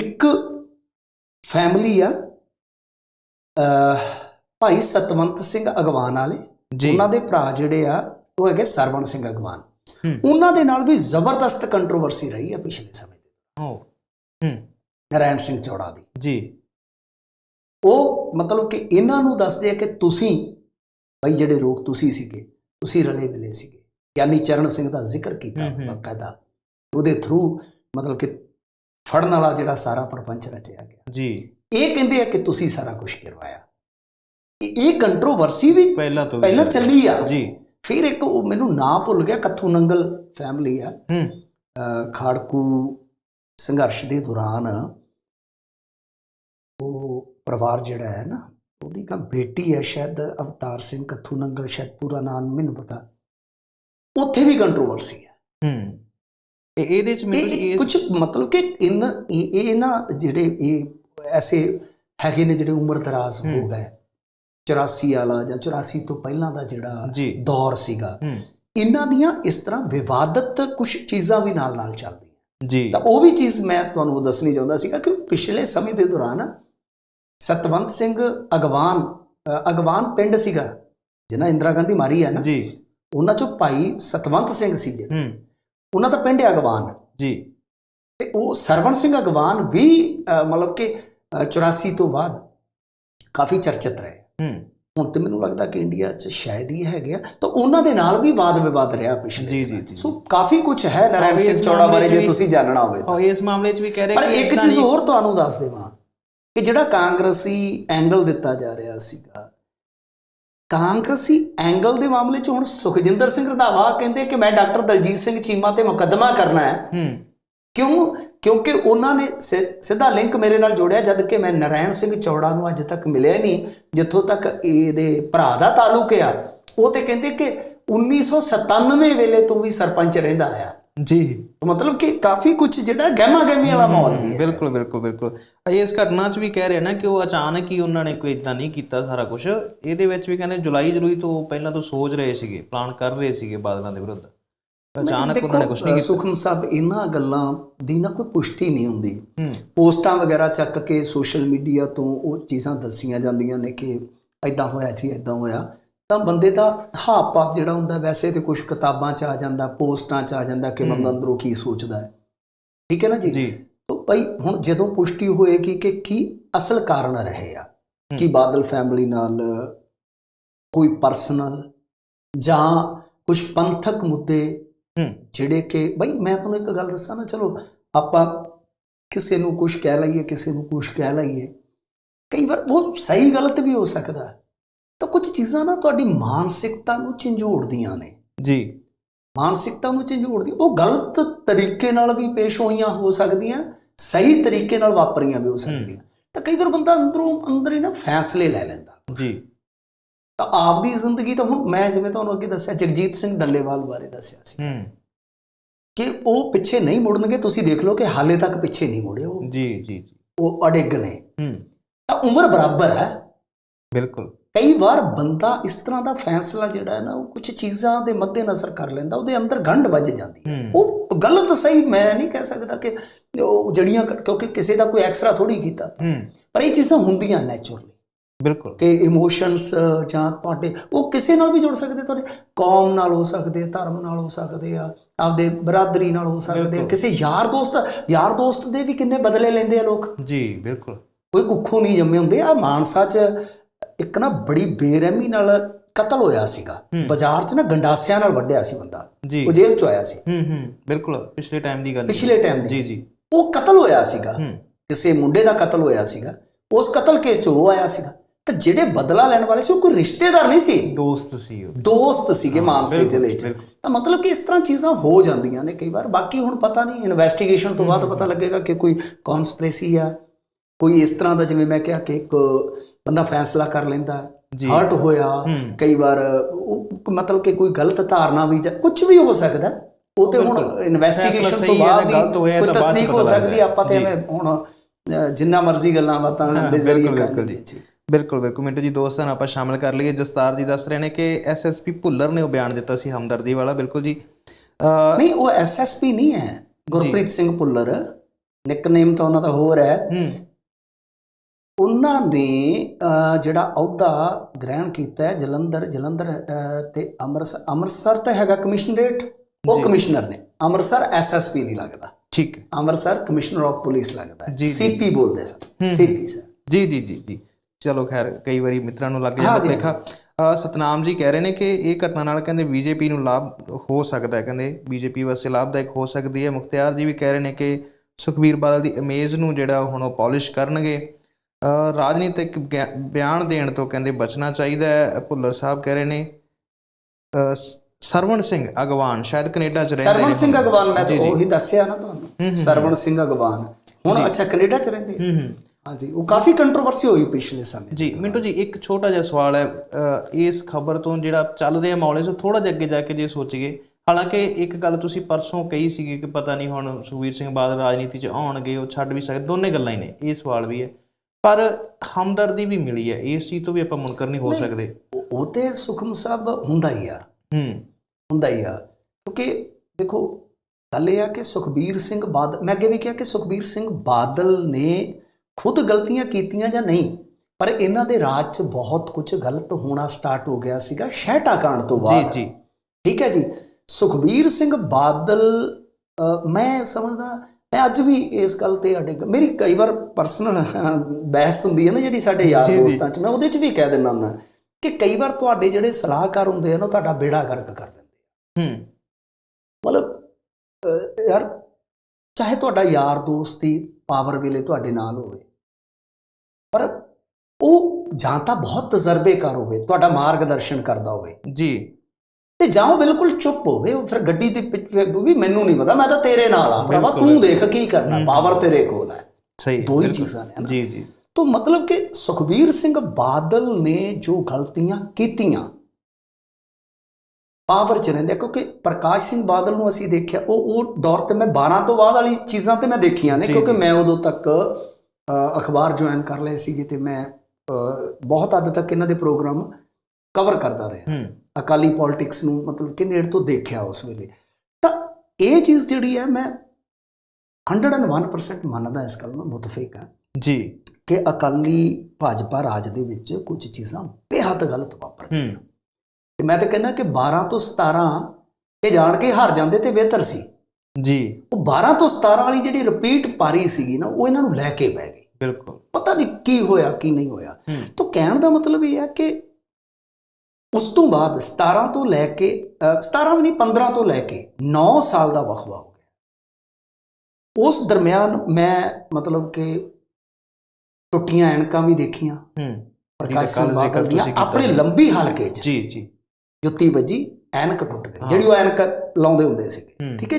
ਇੱਕ ਫੈਮਿਲੀ ਆ ਭਾਈ ਸਤਵੰਤ ਸਿੰਘ ਅਗਵਾਨ ਵਾਲੇ। ਉਹਨਾਂ ਦੇ ਭਰਾ ਜਿਹੜੇ ਆ ਉਹ ਹੈਗੇ ਸਰਵਣ ਸਿੰਘ ਅਗਵਾਨ। ਹੂੰ। ਉਹਨਾਂ ਦੇ ਨਾਲ ਵੀ ਜ਼ਬਰਦਸਤ ਕੰਟਰੋਵਰਸੀ ਰਹੀ ਆ ਪਿਛਲੇ ਸਮੇਂ ਦੇ ਓ ਹੂੰ। ਨਰੈਣ ਸਿੰਘ ਚੌੜਾ ਦੀ। ਜੀ। ਉਹ ਮਤਲਬ ਕਿ ਇਹਨਾਂ ਨੂੰ ਦੱਸਦੇ ਆ ਕਿ ਤੁਸੀਂ ਭਾਈ ਜਿਹੜੇ ਲੋਕ ਤੁਸੀਂ ਸੀਗੇ ਤੁਸੀਂ ਰਲੇ ਮਿਲੇ ਸੀਗੇ। ਗਿਆਨੀ ਚਰਨ ਸਿੰਘ ਦਾ ਜ਼ਿਕਰ ਕੀਤਾ ਹੂੰ, ਹੂੰ। ਬਕਾਇਦਾ। ਉਹਦੇ ਥਰੂ ਮਤਲਬ ਕਿ ਫੜਨ ਵਾਲਾ ਜਿਹੜਾ ਸਾਰਾ ਪਰਪੰਚ ਰਚਿਆ ਗਿਆ। ਜੀ। ਇਹ ਕਹਿੰਦੇ ਆ ਕਿ ਤੁਸੀਂ ਸਾਰਾ ਕੁਝ ਕਰਵਾਇਆ। ਇਹ- ਕੰਟਰੋਵਰਸੀ ਵੀ ਪਹਿਲਾਂ ਤੋਂ ਪਹਿਲਾਂ। ਚੱਲੀ ਆ। ਜੀ। ਫਿਰ ਇੱਕ ਉਹ ਮੈਨੂੰ ਨਾਂ ਭੁੱਲ ਗਿਆ ਕੱਥੂ ਨੰਗਲ ਫੈਮਿਲੀ ਆ। ਹੂੰ। ਖਾੜਕੂ ਸੰਘਰਸ਼ ਦੇ ਦੌਰਾਨ ਉਹ ਪਰਿਵਾਰ ਜਿਹੜਾ ਹੈ ਨਾ ਉਹਦੀ ਕਾ ਬੇਟੀ ਹੈ ਸ਼ਾਇਦ ਅਵਤਾਰ ਸਿੰਘ ਕੱਥੂ ਨੰਗਲ ਸ਼ਾਇਦ ਪੂਰਾ ਨਾਮ ਮੈਨੂੰ ਪਤਾ। ਉੱਥੇ ਵੀ ਕੰਟਰੋਵਰਸੀ ਹੈ। ਹੂੰ। ਇਹ ਇਹਦੇ ਚ ਮੈਨੂੰ ਇਹ ਕੁਝ ਮਤਲਬ ਕਿ ਇਨ ਇਹ ਨਾ ਜਿਹੜੇ ਇਹ ਐਸੇ ਹੈਗੇ ਨੇ ਜਿਹੜੇ ਉਮਰ ਦਰਾਜ਼ ਹੋ। ਗਏ। 84 ਵਾਲਾ ਜਾਂ 84 ਤੋਂ ਪਹਿਲਾਂ ਦਾ ਜਿਹੜਾ ਜੀ। ਦੌਰ ਸੀਗਾ। ਇਹਨਾਂ ਦੀਆਂ ਇਸ ਤਰ੍ਹਾਂ ਵਿਵਾਦਤ ਕੁਝ ਚੀਜ਼ਾਂ ਵੀ ਨਾਲ ਨਾਲ ਚੱਲਦੀਆਂ। ਜੀ। ਤਾਂ ਉਹ ਵੀ ਚੀਜ਼ ਮੈਂ ਤੁਹਾਨੂੰ ਦੱਸਣੀ ਚਾਹੁੰਦਾ ਸੀਗਾ ਕਿ ਪਿਛਲੇ ਸਮੇਂ ਦੇ ਦੌਰਾਨ ਸਤਵੰਤ ਸਿੰਘ ਅਗਵਾਨ ਅਗਵਾਨ ਪਿੰਡ ਸੀਗਾ ਜਿਹਨਾਂ ਇੰਦਰਾ ਗਾਂਧੀ ਮਾਰੀ ਹੈ ਨਾ। ਜੀ। ਉਹਨਾਂ ਚੋਂ ਭਾਈ ਸਤਵੰਤ ਸਿੰਘ ਸੀਗੇ। ਹੂੰ। ਉਹਨਾਂ ਦਾ ਪਿੰਡ ਅਗਵਾਨ। ਜੀ। ਤੇ ਉਹ ਸਰਵਣ ਸਿੰਘ ਅਗਵਾਨ ਵੀ ਮਤਲਬ ਕਿ ਅ, 84 ਤੋਂ ਬਾਅਦ ਕਾਫੀ ਚਰਚਿਤ ਰਹੇ। ਹੂੰ। ਹੁਣ ਤੇ ਮੈਨੂੰ ਲੱਗਦਾ ਕਿ ਇੰਡੀਆ 'ਚ ਸ਼ਾਇਦ ਹੀ ਹੈਗੇ ਆ। ਤਾਂ ਉਹਨਾਂ ਦੇ ਨਾਲ ਵੀ ਵਾਦ ਵਿਵਾਦ ਰਿਹਾ ਪਿਛਲੇ ਜੀ, ਜੀ। ਸੋ ਕਾਫੀ ਕੁਝ ਹੈ ਨਾਰਾਇਣ ਹਾਂ, ਸਿੰਘ ਚੌੜਾ ਬਾਰੇ ਜੇ ਤੁਸੀਂ ਜਾਣਨਾ ਹੋਵੇ ਤਾਂ। ਇਸ ਮਾਮਲੇ 'ਚ ਵੀ ਕਹਿ ਰਹੇ ਪਰ ਇੱਕ ਚੀਜ਼ ਹੋਰ ਤੁਹਾਨੂੰ ਦੱਸ ਦੇਵਾਂ ਕਿ ਜਿਹੜਾ ਕਾਂਗਰਸੀ ਐਂਗਲ ਦਿੱਤਾ ਜਾ ਰਿਹਾ ਸੀਗਾ ਕਾਂਗਰਸੀ ਐਂਗਲ ਦੇ ਮਾਮਲੇ 'ਚ ਹੁਣ ਸੁਖਜਿੰਦਰ ਸਿੰਘ ਰੰਧਾਵਾ ਕਹਿੰਦੇ ਕਿ ਮੈਂ ਡਾਕਟਰ ਦਲਜੀਤ ਸਿੰਘ ਚੀਮਾ ਤੇ ਮੁਕੱਦਮਾ ਕਰਨਾ ਹੈ। ਹੂੰ। ਕਿਉਂ? ਕਿਉਂਕਿ ਉਹਨਾਂ ਨੇ ਸਿੱਧਾ ਲਿੰਕ ਮੇਰੇ ਨਾਲ ਜੋੜਿਆ ਜਦ ਕਿ ਮੈਂ ਨਰਾਇਣ ਸਿੰਘ ਚੌੜਾ ਨੂੰ ਅੱਜ ਤੱਕ ਮਿਲਿਆ ਨਹੀਂ ਜਿੱਥੋਂ ਤੱਕ ਇਹਦੇ ਭਰਾ ਦਾ ਤਾਲੁਕ ਆ। ਉਹ ਤੇ ਕਹਿੰਦੇ ਕਿ 1997 ਵੇਲੇ ਤੋਂ ਵੀ ਸਰਪੰਚ ਰਹਿੰਦਾ ਆ ਜੀ। ਮਤਲਬ ਕਿ ਕਾਫੀ ਕੁਝ ਜਿਹੜਾ ਗਹਿਮਾ ਗਹਿਮੀ ਵਾਲਾ ਮਾਹੌਲ ਵੀ ਹੈ। ਬਿਲਕੁਲ ਬਿਲਕੁਲ ਬਿਲਕੁਲ। ਇਸ ਘਟਨਾ 'ਚ ਵੀ ਕਹਿ ਰਹੇ ਨਾ ਕਿ ਉਹ ਅਚਾਨਕ ਹੀ ਉਹਨਾਂ ਨੇ ਕੋਈ ਇਦਾਂ ਨਹੀਂ ਕੀਤਾ ਸਾਰਾ ਕੁਝ ਇਹਦੇ ਵਿੱਚ ਵੀ ਕਹਿੰਦੇ ਜੁਲਾਈ ਜੁਲਾਈ ਤੋਂ ਪਹਿਲਾਂ ਤੋਂ ਸੋਚ ਰਹੇ ਸੀਗੇ ਪਲਾਨ ਕਰ ਰਹੇ ਸੀਗੇ ਬਾਦਲਾਂ ਦੇ ਵਿਰੁੱਧ। ਅਚਾਨਕ ਉਹਨਾਂ ਨੇ ਕੁਝ ਨਹੀਂ ਕੀਤਾ। ਸੁਖਮ ਸਾਹਿਬ ਇਹਨਾਂ ਗੱਲਾਂ ਦੀ ਨਾ ਕੋਈ ਪੁਸ਼ਟੀ ਨਹੀਂ ਹੁੰਦੀ। ਪੋਸਟਾਂ ਵਗੈਰਾ ਚੱਕ ਕੇ ਸੋਸ਼ਲ ਮੀਡੀਆ ਤੋਂ ਉਹ ਚੀਜ਼ਾਂ ਦੱਸੀਆਂ ਜਾਂਦੀਆਂ ਨੇ ਕਿ ਐਦਾਂ ਹੋਇਆ ਜੀ ਐਦਾਂ ਹੋਇਆ। ਤਾਂ ਬੰਦੇ ਦਾ ਭਾਵ ਜਿਹੜਾ ਹੁੰਦਾ ਵੈਸੇ ਤੇ ਕੁਝ ਕਿਤਾਬਾਂ 'ਚ ਆ ਜਾਂਦਾ ਪੋਸਟਾਂ 'ਚ ਆ ਜਾਂਦਾ ਕਿ ਬੰਦਾ ਅੰਦਰੋਂ ਕੀ ਸੋਚਦਾ ਹੈ। ਠੀਕ ਹੈ ਨਾ ਜੀ? ਜੀ। ਤਾਂ ਭਾਈ ਹੁਣ ਜਦੋਂ ਪੁਸ਼ਟੀ ਹੋਏਗੀ ਕਿ ਕੀ ਅਸਲ ਕਾਰਨ ਰਹੇ ਆ? ਕਿ ਬਾਦਲ ਫੈਮਿਲੀ ਨਾਲ ਕੋਈ ਪਰਸਨਲ ਜਾਂ ਕੁਝ ਪੰਥਕ ਮੁੱਦੇ ਜਿਹੜੇ ਕਿ ਬਈ ਮੈਂ ਤੁਹਾਨੂੰ ਇੱਕ ਗੱਲ ਦੱਸਾਂ ਨਾ ਚਲੋ ਆਪਾਂ ਕਿਸੇ ਨੂੰ ਕੁਝ ਕਹਿ ਲਈਏ ਕਿਸੇ ਨੂੰ ਕੁਝ ਕਹਿ ਲਈਏ। ਕਈ ਵਾਰ ਉਹ ਸਹੀ ਗਲਤ ਵੀ ਹੋ ਸਕਦਾ ਹੈ। ਤਾਂ ਕੁਝ ਚੀਜ਼ਾਂ ਨਾ ਤੁਹਾਡੀ ਮਾਨਸਿਕਤਾ ਨੂੰ ਝੰਜੋੜਦੀਆਂ ਨੇ। ਜੀ। ਮਾਨਸਿਕਤਾ ਨੂੰ ਝੰਜੋੜਦੀ ਉਹ ਗਲਤ ਤਰੀਕੇ ਨਾਲ ਵੀ ਪੇਸ਼ ਹੋਈਆਂ ਹੋ ਸਕਦੀਆਂ ਸਹੀ ਤਰੀਕੇ ਨਾਲ ਵਾਪਰੀਆਂ ਵੀ ਹੋ ਸਕਦੀਆਂ। ਤਾਂ ਕਈ ਵਾਰ ਬੰਦਾ ਅੰਦਰੋਂ ਅੰਦਰ ਹੀ ਨਾ ਫੈਸਲੇ ਲੈ ਲੈਂਦਾ। ਜੀ। ਤਾਂ ਆਪਦੀ ਜ਼ਿੰਦਗੀ ਤਾਂ ਹੁਣ ਮੈਂ ਜਿਵੇਂ ਤੁਹਾਨੂੰ ਅੱਗੇ ਦੱਸਿਆ ਜਗਜੀਤ ਸਿੰਘ ਡੱਲੇਵਾਲ ਬਾਰੇ ਦੱਸਿਆ ਸੀ। ਹੂੰ। ਕਿ ਉਹ ਪਿੱਛੇ ਨਹੀਂ ਮੁੜਨਗੇ ਤੁਸੀਂ ਦੇਖ ਲਓ ਕਿ ਹਾਲੇ ਤੱਕ ਪਿੱਛੇ ਨਹੀਂ ਮੁੜੇ ਉਹ। ਜੀ ਜੀ ਜੀ। ਉਹ ਅੜਿੱਗ ਨੇ। ਹੂੰ। ਤਾਂ ਉਮਰ ਬਰਾਬਰ ਹੈ। ਬਿਲਕੁਲ। ਕਈ ਵਾਰ ਬੰਦਾ ਇਸ ਤਰ੍ਹਾਂ ਦਾ ਫੈਸਲਾ ਜਿਹੜਾ ਹੈ ਨਾ ਉਹ ਕੁਝ ਚੀਜ਼ਾਂ ਦੇ ਮੱਦੇਨਜ਼ਰ ਕਰ ਲੈਂਦਾ ਉਹਦੇ ਅੰਦਰ ਗੰਢ ਵੱਜ ਜਾਂਦੀ ਹੈ। ਉਹ ਗਲਤ ਸਹੀ ਮੈਂ ਨਹੀਂ ਕਹਿ ਸਕਦਾ ਕਿ ਉਹ ਜੜੀਆਂ ਕਿਉਂਕਿ ਕਿਸੇ ਦਾ ਕੋਈ ਐਕਸਟਰਾ ਥੋੜੀ ਕੀਤਾ। ਪਰ ਇਹ ਚੀਜ਼ਾਂ ਹੁੰਦੀਆਂ ਨੇਚਰਲੀ ਬਿਲਕੁਲ। ਕਿ ਇਮੋਸ਼ਨਸ ਜਾਂ ਤੁਹਾਡੇ ਉਹ ਕਿਸੇ ਨਾਲ ਵੀ ਜੁੜ ਸਕਦੇ ਤੁਹਾਡੇ। ਕੌਮ ਨਾਲ ਹੋ ਸਕਦੇ ਧਰਮ ਨਾਲ ਹੋ ਸਕਦੇ ਆ ਆਪਦੇ ਬਰਾਦਰੀ ਨਾਲ ਹੋ ਸਕਦੇ ਆ। ਕਿਸੇ ਯਾਰ ਦੋਸਤ ਯਾਰ ਦੋਸਤ ਦੇ ਵੀ ਕਿੰਨੇ ਬਦਲੇ ਲੈਂਦੇ ਆ ਲੋਕ। ਜੀ ਬਿਲਕੁਲ। ਕੋਈ ਕੁੱਖੋਂ ਨਹੀਂ ਜੰਮੇ ਹੁੰਦੇ। ਆ ਮਾਨਸਾ 'ਚ ਇੱਕ ਨਾ ਬੜੀ ਬੇਰਹਿਮੀ ਨਾਲ ਕਤਲ ਹੋਇਆ ਸੀਗਾ। ਬਾਜ਼ਾਰ 'ਚ ਨਾ ਗੰਡਾਸਿਆਂ ਨਾਲ ਵੱਢਿਆ ਸੀ ਬੰਦਾ। ਉਹ ਜੇਲ੍ਹ 'ਚ ਆਇਆ ਸੀ। ਹੂੰ ਹੂੰ ਬਿਲਕੁਲ ਪਿਛਲੇ ਟਾਈਮ ਦੀ ਗੱਲ। ਪਿਛਲੇ ਟਾਈਮ ਦੀ। ਜੀ ਜੀ। ਉਹ ਕਤਲ ਹੋਇਆ ਸੀਗਾ। ਕਿਸੇ ਮੁੰਡੇ ਦਾ ਕਤਲ ਹੋਇਆ ਸੀਗਾ। ਉਸ ਕਤਲ ਕੇਸ 'ਚ ਉਹ ਆਇਆ ਸੀਗਾ। ਤਾਂ ਜਿਹੜੇ ਬਦਲਾ ਲੈਣ ਵਾਲੇ ਸੀ ਉਹ ਕੋਈ ਰਿਸ਼ਤੇਦਾਰ ਨਹੀਂ ਸੀ। ਦੋਸਤ ਸੀ ਉਹ। ਦੋਸਤ ਸੀਗੇ ਮਾਨਸੇ ਜ਼ਿਲ੍ਹੇ 'ਚ। ਤਾਂ ਮਤਲਬ ਕਿ ਇਸ ਤਰ੍ਹਾਂ ਚੀਜ਼ਾਂ ਹੋ ਜਾਂਦੀਆਂ ਨੇ ਕਈ ਵਾਰ। ਬਾਕੀ ਹੁਣ ਪਤਾ ਨਹੀਂ ਇਨਵੈਸਟੀਗੇਸ਼ਨ ਤੋਂ ਬਾਅਦ ਪਤਾ ਲੱਗੇਗਾ ਕਿ ਕੋਈ ਕਨਸਪੀਰੇਸੀ ਆ। ਕੋਈ ਇਸ ਤਰ੍ਹਾਂ ਦਾ ਜਿਵੇਂ ਮੈਂ ਕਿਹਾ ਕਿ ਇੱਕ ਬੰਦਾ ਫੈਸਲਾ ਕਰ ਲੈਂਦਾ। ਹਰਟ ਹੋਇਆ। ਕਈ ਵਾਰ ਮਤਲਬ ਕਿ ਕੋਈ ਗਲਤ ਧਾਰਨਾ ਵੀ ਕੁਝ ਵੀ ਹੋ ਸਕਦਾ ਉਹ ਤੇ ਹੁਣ। ਇਨਵੈਸਟੀਗੇਸ਼ਨ ਤੋਂ ਬਾਅਦ ਗਲਤ ਹੋਇਆ ਤਾਂ ਤਸਦੀਕ ਹੋ ਸਕਦੀ ਆਪਾਂ ਤੇ। ਐਵੇਂ ਹੁਣ ਜਿੰਨਾ ਮਰਜ਼ੀ ਗੱਲਾਂ ਬਾਤਾਂ ਦੇ ਜ਼ਰੀਏ ਕਰ ਜੀ। ਬਿਲਕੁਲ ਬਿਲਕੁਲ। ਮਿੰਟੂ ਜੀ ਦੋਸਤਾਂ ਆਪਾਂ ਸ਼ਾਮਲ ਕਰ ਲਈਏ। ਜਸਤਾਰ ਜੀ ਦੱਸ ਰਹੇ ਨੇ ਕਿ ਐਸਐਸਪੀ ਭੁੱਲਰ ਨੇ ਉਹ ਬਿਆਨ ਦਿੱਤਾ ਸੀ ਹਮਦਰਦੀ ਵਾਲਾ। ਬਿਲਕੁਲ ਜੀ। ਨਹੀਂ ਉਹ ਐਸਐਸਪੀ ਨਹੀਂ ਹੈ। ਗੁਰਪ੍ਰੀਤ ਸਿੰਘ ਭੁੱਲਰ। ਨਿਕਨੇਮ ਤਾਂ ਉਹਨਾਂ ਦਾ ਹੋਰ ਹੂੰ। ਉਹਨਾਂ ਨੇ ਜਿਹੜਾ ਅਹੁਦਾ ਗ੍ਰਹਿਣ ਕੀਤਾ ਹੈ ਜਲੰਧਰ ਜਲੰਧਰ ਤੇ ਅੰਮ੍ਰਿਤਸਰ ਅੰਮ੍ਰਿਤਸਰ ਤਾਂ ਹੈਗਾ ਕਮਿਸ਼ਨਰੇਟ? ਉਹ। ਕਮਿਸ਼ਨਰ ਨੇ। ਅੰਮ੍ਰਿਤਸਰ ਐਸਐਸਪੀ ਨਹੀਂ ਲੱਗਦਾ। ਠੀਕ ਹੈ। ਅੰਮ੍ਰਿਤਸਰ ਕਮਿਸ਼ਨਰ ਆਫ ਪੁਲਿਸ ਲੱਗਦਾ ਹੈ। ਸੀਪੀ ਬੋਲਦੇ ਸਨ। CP sir. ਜੀ ਜੀ ਜੀ ਜੀ। ਚਲੋ ਖੈਰ ਕਈ ਵਾਰੀ ਮਿੱਤਰਾਂ ਨੂੰ ਲੱਗ ਜਾਂਦਾ ਅ, ਸਤਨਾਮ ਜੀ ਕਹਿ ਰਹੇ ਨੇ ਕਿ ਇਹ ਘਟਨਾ ਨਾਲ ਕਹਿੰਦੇ ਬੀਜੇਪੀ ਨੂੰ ਲਾਭ ਹੋ ਸਕਦਾ ਹੈ। ਕਹਿੰਦੇ ਬੀਜੇਪੀ ਵਾਸਤੇ ਲਾਭਦਾਇਕ ਹੋ ਸਕਦੀ ਹੈ। ਮੁਖਤਿਆਰ ਜੀ ਵੀ ਕਹਿ ਰਹੇ ਨੇ ਕਿ ਸੁਖਬੀਰ ਬਾਦਲ ਦੀ ਇਮੇਜ ਨੂੰ ਜਿਹੜਾ ਹੁਣ ਉਹ ਪਾਲਿਸ਼ ਕਰਨਗੇ। ਰਾਜਨੀਤਿਕ ਬਿਆਨ ਦੇਣ ਤੋਂ ਕਹਿੰਦੇ ਬਚਣਾ ਚਾਹੀਦਾ ਹੈ। ਭੁੱਲਰ ਸਾਹਿਬ ਕਹਿ ਰਹੇ ਨੇ ਸਰਵਣ ਸਿੰਘ ਅਗਵਾਨ ਸ਼ਾਇਦ ਕੈਨੇਡਾ ਚ ਰਹਿੰਦੇ ਸਰਵਣ ਸਿੰਘ ਅਗਵਾਨ ਮੈਂ ਤਾਂ। ਉਹੀ ਦੱਸਿਆ ਨਾ ਤੁਹਾਨੂੰ। ਸਰਵਣ ਸਿੰਘ ਅਗਵਾਨ। ਹੁਣ ਅੱਛਾ ਕੈਨੇਡਾ ਚ ਰਹਿੰਦੇ? ਹੂੰ ਹੂੰ। ਹਾਂਜੀ ਉਹ ਕਾਫੀ ਕੰਟਰੋਵਰਸੀ ਹੋਈ ਪਿਛਲੇ ਸਮੇਂ ਜੀ ਮਿੰਟੂ ਜੀ ਇੱਕ ਛੋਟਾ ਜਿਹਾ ਸਵਾਲ ਹੈ। ਇਸ ਖਬਰ ਤੋਂ ਜਿਹੜਾ ਚੱਲ ਰਿਹਾ ਮਾਹੌਲ ਇਸ ਥੋੜਾ ਜਿਹਾ ਅੱਗੇ ਜਾ ਕੇ ਜੇ ਸੋਚੀਏ ਹਾਲਾਂਕਿ ਇੱਕ ਗੱਲ ਤੁਸੀਂ ਪਰਸੋਂ ਕਹੀ ਸੀਗੀ ਕਿ ਪਤਾ ਨਹੀਂ ਹੁਣ ਸੁਖਵੀਰ ਸਿੰਘ ਬਾਦਲ ਰਾਜਨੀਤੀ 'ਚ ਆਉਣਗੇ ਉਹ ਛੱਡ ਵੀ ਸਕਦੇ ਦੋਨੇ ਗੱਲਾਂ ਹੀ ਨੇ। ਇਹ ਸਵਾਲ ਵੀ ਹੈ। ਪਰ ਹਮਦਰਦੀ ਵੀ ਮਿਲੀ ਹੈ ਇਸ ਚੀਜ਼ ਤੋਂ ਵੀ ਆਪਾਂ ਮੁਨਕਰ ਨਹੀਂ ਹੋ ਸਕਦੇ। ਉਹ- ਤੇ ਸੁਖਮ ਸਾਹਿਬ ਹੁੰਦਾ ਹੀ ਆ। ਹੂੰ। ਹੁੰਦਾ ਹੀ ਆ। ਕਿਉਂਕਿ ਦੇਖੋ ਗੱਲ ਇਹ ਆ ਕਿ ਸੁਖਬੀਰ ਸਿੰਘ ਬਾਦਲ ਮੈਂ ਅੱਗੇ ਵੀ ਕਿਹਾ ਕਿ ਸੁਖਬੀਰ ਸਿੰਘ ਬਾਦਲ ਨੇ ਖੁਦ ਗਲਤੀਆਂ ਕੀਤੀਆਂ ਜਾਂ ਨਹੀਂ ਪਰ ਇਹਨਾਂ ਦੇ ਰਾਜ 'ਚ ਬਹੁਤ ਕੁਝ ਗਲਤ ਹੋਣਾ ਸਟਾਰਟ ਹੋ ਗਿਆ ਸੀਗਾ ਸ਼ਹਿਟਾ ਕਾਂਡ ਤੋਂ ਜੀ ਬਾਅਦ। ਜੀ ਠੀਕ ਹੈ ਜੀ? ਸੁਖਬੀਰ ਸਿੰਘ ਬਾਦਲ ਮੈਂ ਸਮਝਦਾ ਮੈਂ ਅੱਜ ਵੀ ਇਸ ਗੱਲ ਤੇ ਅੜੇ ਮੇਰੀ ਕਈ ਵਾਰ ਪਰਸਨਲ ਬਹਿਸ ਹੁੰਦੀ ਹੈ ਨਾ ਜਿਹੜੀ ਸਾਡੇ ਯਾਰ। ਦੋਸਤਾਂ 'ਚ ਮੈਂ ਉਹਦੇ 'ਚ ਵੀ ਕਹਿ ਦਿੰਦਾ ਹੁੰਦਾ ਕਿ ਕਈ ਵਾਰ ਤੁਹਾਡੇ ਜਿਹੜੇ ਸਲਾਹਕਾਰ ਹੁੰਦੇ ਆ ਨਾ ਉਹ ਤੁਹਾਡਾ ਬੇੜਾ ਗਰਕ ਕਰ ਦਿੰਦੇ ਆ। ਹੂੰ। ਮਤਲਬ ਯਾਰ ਚਾਹੇ ਤੁਹਾਡਾ ਯਾਰ ਦੋਸਤ ਹੀ ਪਾਵਰ ਵੇਲੇ ਤੁਹਾਡੇ ਨਾਲ ਹੋਵੇ ਪਰ ਉਹ ਜਾਂ ਤਾਂ ਬਹੁਤ ਤਜਰਬੇਕਾਰ ਹੋਵੇ ਤੁਹਾਡਾ ਮਾਰਗਦਰਸ਼ਨ ਕਰਦਾ ਹੋਵੇ। ਜੀ। ਤੇ ਜਾਂ ਉਹ ਬਿਲਕੁਲ ਚੁੱਪ ਹੋਵੇ ਫਿਰ ਗੱਡੀ ਦੇ ਪਿੱਛੇ ਵੀ ਮੈਨੂੰ ਨਹੀਂ ਪਤਾ ਮੈਂ ਤਾਂ ਤੇਰੇ ਨਾਲ ਆ ਭਰਾਵਾ। ਤੂੰ ਦੇਖ ਕੀ ਕਰਨਾ ਪਾਵਰ ਤੇਰੇ ਕੋਲ ਹੈ ਸਹੀ ਦੋ ਹੀ। ਚੀਜ਼ਾਂ ਨੇ। ਜੀ ਜੀ ਤੋਂ ਮਤਲਬ ਕਿ ਸੁਖਬੀਰ ਸਿੰਘ ਬਾਦਲ ਨੇ ਜੋ ਗਲਤੀਆਂ ਕੀਤੀਆਂ ਪਾਵਰ ਚ ਰਹਿੰਦੇ ਕਿਉਂਕਿ ਪ੍ਰਕਾਸ਼ ਸਿੰਘ ਬਾਦਲ ਨੂੰ ਅਸੀਂ ਦੇਖਿਆ ਉਹ ਉਹ ਦੌਰ ਤੇ ਮੈਂ 12 ਤੋਂ ਬਾਅਦ ਵਾਲੀ ਚੀਜ਼ਾਂ ਤੇ ਮੈਂ ਦੇਖੀਆਂ ਨੇ ਕਿਉਂਕਿ। ਮੈਂ ਉਦੋਂ ਤੱਕ ਅਖਬਾਰ ਜੁਆਇਨ ਕਰ ਲਏ ਸੀਗੇ ਤੇ ਮੈਂ ਬਹੁਤ ਹੱਦ ਤੱਕ ਇਹਨਾਂ ਦੇ ਪ੍ਰੋਗਰਾਮ ਕਵਰ ਕਰਦਾ ਰਿਹਾ ਹੂੰ ਅਕਾਲੀ ਪੋਲਿਟਿਕਸ ਨੂੰ ਮਤਲਬ ਕਿ ਨੇੜ ਤੋਂ ਦੇਖਿਆ ਉਸ ਵੇਲੇ। ਤਾਂ ਇਹ ਚੀਜ਼ ਜਿਹੜੀ ਹੈ ਮੈਂ 101% ਮੰਨਦਾ ਇਸ ਗੱਲ ਨੂੰ ਮੁਤਫਿਕ ਹਾਂ। ਜੀ। ਕਿ ਅਕਾਲੀ ਭਾਜਪਾ ਰਾਜ ਦੇ ਵਿੱਚ ਕੁਝ ਚੀਜ਼ਾਂ ਬੇਹੱਦ ਗਲਤ ਵਾਪਰ ਗਈਆਂ। ਤੇ ਮੈਂ ਤਾਂ ਕਹਿੰਦਾ ਕਿ 12 ਤੋਂ 17 ਇਹ ਜਾਣ ਕੇ ਹਾਰ ਜਾਂਦੇ ਤੇ ਬਿਹਤਰ ਸੀ। ਜੀ। ਉਹ 12 ਤੋਂ 17 ਵਾਲੀ ਜਿਹੜੀ ਰਿਪੀਟ ਪਾਰੀ ਸੀਗੀ ਨਾ ਉਹ ਇਹਨਾਂ ਨੂੰ ਲੈ ਕੇ ਪੈ ਗਈ। ਬਿਲਕੁਲ। ਪਤਾ ਨਹੀਂ ਕੀ ਹੋਇਆ ਕੀ ਨਹੀਂ ਹੋਇਆ। ਤਾਂ ਕਹਿਣ ਦਾ ਮਤਲਬ ਇਹ ਹੈ ਕਿ ਉਸ ਤੋਂ ਬਾਅਦ 17 ਤੋਂ ਲੈ ਕੇ ਅ, 17 ਵੀ ਨਹੀਂ 15 ਤੋਂ ਲੈ ਕੇ 9 ਸਾਲ ਦਾ ਵਕਫਾ ਹੋ ਗਿਆ। ਉਸ ਦਰਮਿਆਨ ਮੈਂ ਮਤਲਬ ਕਿ ਟੁੱਟੀਆਂ ਐਨਕਾਂ ਵੀ ਦੇਖੀਆਂ ਹੂੰ। ਪ੍ਰਕਾਸ਼ ਸਿੰਘ ਬਾਦਲ ਦੀਆਂ ਆਪਣੇ। ਲੰਬੀ ਹਲਕੇ 'ਚ। ਜੀ ਜੀ। ਜੁੱਤੀ ਵੱਜੀ ਐਨਕ ਟੁੱਟ ਗਈ। ਜਿਹੜੀ ਉਹ ਐਨਕ ਲਾਉਂਦੇ ਹੁੰਦੇ ਸੀ ਠੀਕ ਹੈ